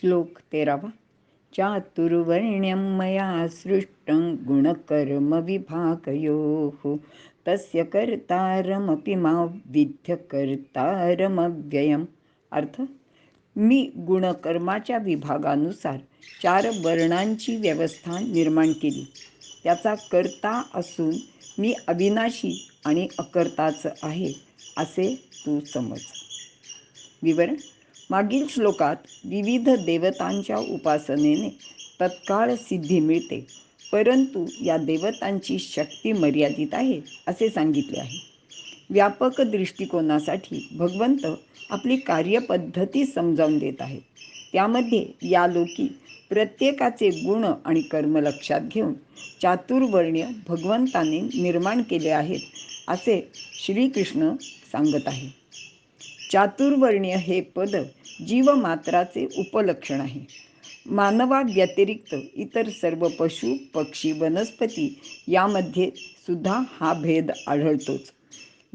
श्लोक तेरावा. चातुर्वर्ण्यं मया सृष्टं गुणकर्मविभागयोः. तस्य कर्तारमपि मा विद्यकर्तारमव्ययम् अर्थ मी गुणकर्माच्या विभागानुसार चार वर्णांची व्यवस्था निर्माण केली. त्याचा कर्ता असून मी अविनाशी आणि अकर्ताच आहे असे तू समज. विवरण मागील श्लोकात विविध देवतांच्या उपासनेने तत्काळ सिद्धी मिळते परंतु या देवतांची शक्ती मर्यादित आहे असे सांगितले आहे. व्यापक दृष्टिकोनासाठी भगवंत आपली कार्यपद्धती समजावून देत आहेत. त्यामध्ये या लोकी प्रत्येकाचे गुण आणि कर्म लक्षात घेऊन चातुर्वर्ण्य भगवंताने निर्माण केले आहेत असे श्रीकृष्ण सांगत आहे. चातुर्वर्णीय हे पद जीवमात्राचे उपलक्षण आहे. मानवा व्यतिरिक्त इतर सर्व पशु पक्षी वनस्पती यामध्ये सुद्धा हा भेद आढळतोच.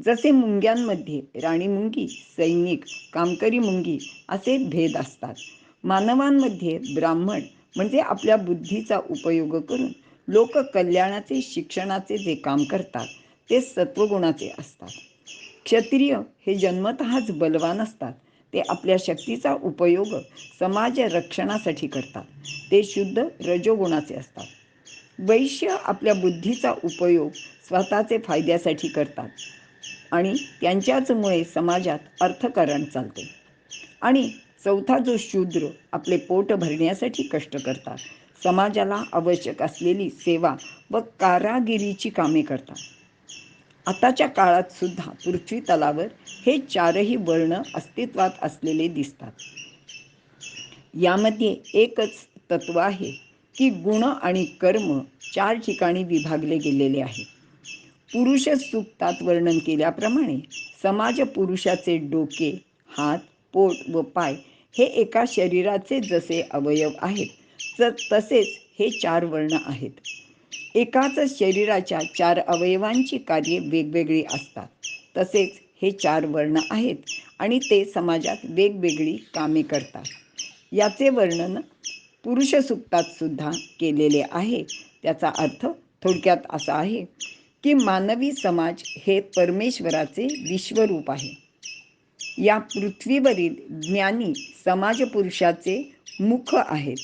जसे मुंग्यांमध्ये राणी मुंगी सैनिक कामकरी मुंगी असे भेद असतात. मानवांमध्ये ब्राह्मण म्हणजे आपल्या बुद्धीचा उपयोग करून लोककल्याणाचे शिक्षणाचे जे काम करतात ते सत्वगुणाचे असतात. क्षत्रिय हे जन्मतःच बलवान असतात. ते आपल्या शक्तीचा उपयोग समाज रक्षणासाठी करतात. ते शुद्ध रजोगुणाचे असतात. वैश्य आपल्या बुद्धीचा उपयोग स्वतःचे फायद्यासाठी करतात आणि त्यांच्याचमुळे समाजात अर्थकारण चालते. आणि चौथा जो शूद्र आपले पोट भरण्यासाठी कष्ट करतात समाजाला आवश्यक असलेली सेवा व कारागिरीची कामे करतात. आताच्या काळात सुद्धा पृथ्वी तलावर हे चारही वर्ण अस्तित्वात असलेले दिसतात. यामध्ये एकच तत्व आहे की गुण आणि कर्म चार ठिकाणी विभागले गेलेले आहे. पुरुष सुक्तात वर्णन केल्याप्रमाणे समाज पुरुषाचे डोके हात पोट व पाय हे एका शरीराचे जसे अवयव आहेत तसेच हे चार वर्ण आहेत. एकाच शरीराच्या चार अवयवांची कार्ये वेगवेगळी असतात. तसेच हे चार वर्ण आहेत आणि ते समाजात वेगवेगळी कामे करतात. याचे वर्णन पुरुष सुक्तात सुद्धा केलेले आहे. त्याचा अर्थ थोडक्यात असा आहे की मानवी समाज हे परमेश्वराचे विश्वरूप आहे. या पृथ्वीवरील ज्ञानी समाज पुरुषाचे मुख आहेत.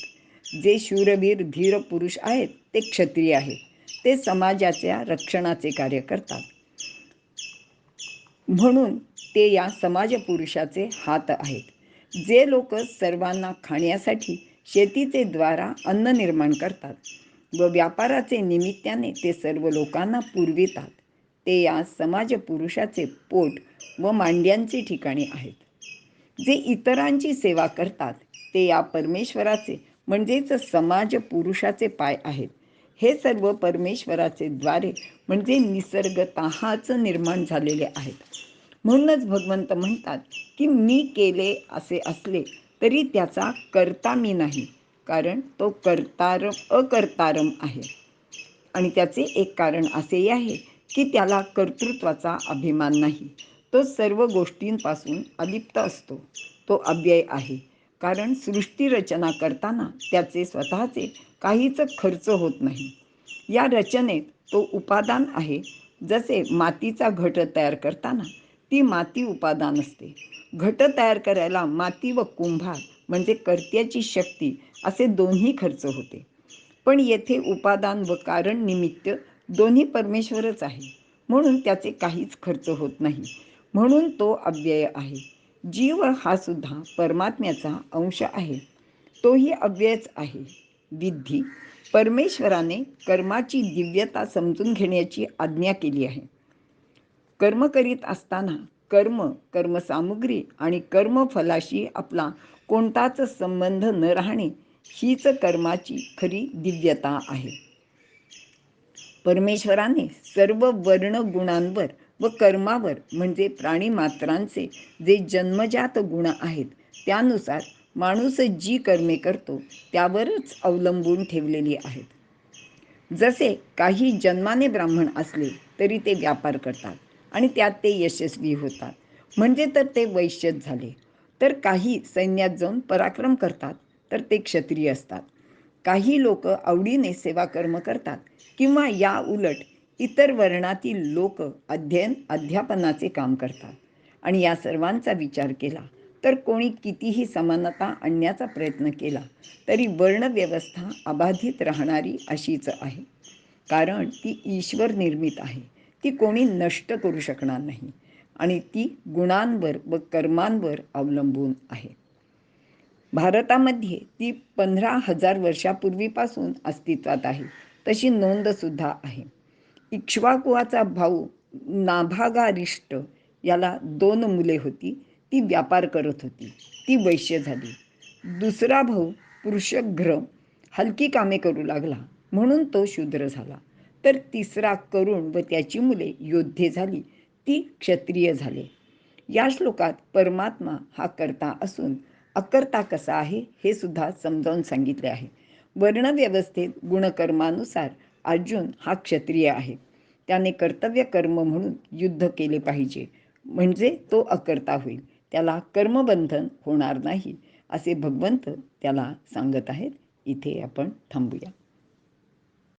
जे शूरवीर धीर पुरुष आहेत ते क्षत्रिय आहेत ते समाजाच्या रक्षणाचे कार्य करतात. म्हणून ते या समाज पुरुषाचे हात आहेत. जे लोक सर्वांना खाण्यासाठी शेतीचे द्वारा अन्न निर्माण करतात व व्यापाराचे निमित्ताने ते सर्व लोकांना पुरवितात ते या समाज पुरुषाचे पोट व मांड्यांचे ठिकाणी आहेत. जे इतरांची सेवा करतात ते या परमेश्वराचे म्हणजेच समाज पुरुषाचे पाय आहेत. हे सर्व परमेश्वराचे द्वारे म्हणजे निसर्गतःच निर्माण झालेले आहेत. म्हणूनच भगवंत म्हणतात की मी केले असे असले तरी त्याचा करता मी नाही कारण तो कर्तारम अकर्तारम आहे. आणि त्याचे एक कारण असेही आहे की त्याला कर्तृत्वाचा अभिमान नाही. तो सर्व गोष्टींपासून अलिप्त असतो. तो अव्यय आहे. कारण सृष्टी रचना करताना त्याचे स्वतःचे काहीच खर्च होत नाही. या रचनेत तो उपादान आहे. जसे मातीचा घट तयार करताना ती माती उपादान असते. घट तयार करायला माती व कुंभार म्हणजे कर्त्याची शक्ती असे दोन्ही खर्च होते. पण येथे उपादान व कारण निमित्त दोन्ही परमेश्वरच आहे. म्हणून त्याचे काहीच खर्च होत नाही. म्हणून तो अव्यय आहे. जीव हा सुद्धा परमात्म्याचा अंश आहे. तोही अव्ययच आहे. विद्धी परमेश्वराने कर्माची दिव्यता समजून घेण्याची आज्ञा केली आहे. कर्म करीत असताना कर्म कर्मसामुग्री आणि कर्मफलाशी आपला कोणताच संबंध न राहणे हीच कर्माची खरी दिव्यता आहे. परमेश्वराने सर्व वर्ण गुणांवर व कर्मावर म्हणजे प्राणी मात्रांचे जे जन्मजात गुण आहेत त्यानुसार माणूस जी कर्मे करतो त्यावरच अवलंबून ठेवलेली आहेत. जसे काही जन्माने ब्राह्मण असले तरी ते व्यापार करतात आणि त्यात ते यशस्वी होतात. म्हणजे तर ते वैश्यच झाले. तर काही सैन्यात जाऊन पराक्रम करतात तर ते क्षत्रिय असतात. काही लोक आवडीने सेवाकर्म करतात किंवा या उलट इतर वर्णातील लोक अध्ययन अध्यापनाचे काम करतात. आणि या सर्वांचा विचार केला तर कोणी कितीही समानता आणण्याचा प्रयत्न केला तरी वर्णव्यवस्था अबाधित राहणारी अशीच आहे. कारण ती ईश्वर निर्मित आहे. ती कोणी नष्ट करू शकणार नाही. आणि ती गुणांवर व कर्मांवर अवलंबून आहे. भारतामध्ये ती पंधरा हजार वर्षापूर्वीपासून अस्तित्वात आहे. तशी नोंदसुद्धा आहे. इक्ष्वाकुवाचा भाऊ नाभागारिष्ट याला दोन मुले होती. ती व्यापार करत होती. ती वैश्य झाली. दुसरा भाऊ पुरुषघ्र हलकी कामे करू लागला. म्हणून तो शूद्र झाला. तर तिसरा करुण व त्याची मुले योद्धे झाली. ती क्षत्रिय झाले. या श्लोकात परमात्मा हा कर्ता असून अकर्ता कसा आहे हे सुद्धा समजावून सांगितले आहे. वर्णव्यवस्थेत गुणकर्मानुसार अर्जुन हा क्षत्रिय आहे. त्याने कर्तव्य कर्म म्हणून युद्ध केले पाहिजे. म्हणजे तो अकर्ता होईल. त्याला कर्मबंधन होणार नाही असे भगवंत त्याला सांगत आहेत. इथे आपण थांबूया.